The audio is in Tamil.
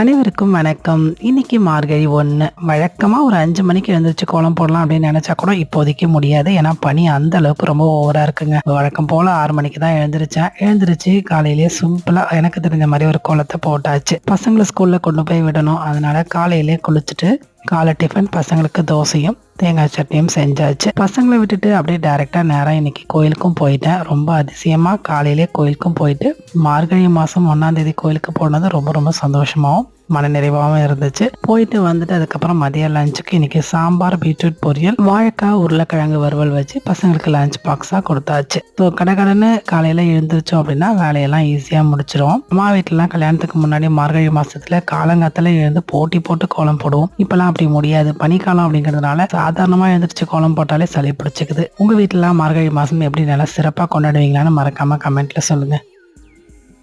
அனைவருக்கும் வணக்கம். இன்னைக்கு மார்கழி ஒன்று வழக்கமாக ஒரு அஞ்சு மணிக்கு எழுந்திரிச்சு கோலம் போடலாம் அப்படின்னு நினச்சா கூட இப்போதைக்கு முடியாது. ஏன்னா பனி அந்த அளவுக்கு ரொம்ப ஓவராக இருக்குங்க. வழக்கம் போல் ஆறு மணிக்கு தான் எழுந்திரிச்சேன். எழுந்திரிச்சு காலையிலேயே சிம்பிளாக எனக்கு தெரிஞ்ச மாதிரி ஒரு கோலத்தை போட்டாச்சு. பசங்களை ஸ்கூலில் கொண்டு போய் விடணும். அதனால காலையிலே குளிச்சுட்டு காலை டிஃபன் பசங்களுக்கு தோசையும் தேங்காய் சட்னியும் செஞ்சாச்சு. பசங்களை விட்டுட்டு அப்படியே டேரெக்டாக நேராக இன்னைக்கு கோயிலுக்கும் போயிட்டேன். ரொம்ப அதிசயமாக காலையிலே கோயிலுக்கும் போயிட்டு மார்கழி மாதம் ஒன்றாம் தேதி கோயிலுக்கு போனது ரொம்ப ரொம்ப சந்தோஷமாகவும் மனநிறைவாகவும் இருந்துச்சு. போயிட்டு வந்துட்டு அதுக்கப்புறம் மதிய லஞ்சுக்கு இன்றைக்கி சாம்பார் பீட்ரூட் பொரியல் வாழைக்காய் உருளைக்கிழங்கு வறுவல் வச்சு பசங்களுக்கு லஞ்ச் பாக்ஸாக கொடுத்தாச்சு. ஸோ கடகடன்னு காலையில் எழுந்திரிச்சோம் அப்படின்னா வேலையெல்லாம் ஈஸியாக முடிச்சிடும் அம்மா வீட்டிலலாம் கல்யாணத்துக்கு முன்னாடி மார்கழி மாதத்தில் காலங்காத்தில் எழுந்து போட்டி போட்டு கோலம் போடுவோம். இப்போலாம் அப்படி முடியாது. பனிக்காலம் அப்படிங்கிறதுனால சாதாரணமாக எழுந்திரிச்சு கோலம் போட்டாலே சளி பிடிச்சிக்குது. உங்கள் வீட்டுல மார்கழி மாதம் எப்படி நல்லா சிறப்பாக கொண்டாடுவீங்களான்னு மறக்காமல் கமெண்ட்டில் சொல்லுங்கள்